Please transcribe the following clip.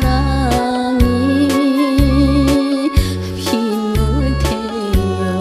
사랑이 빈 무대요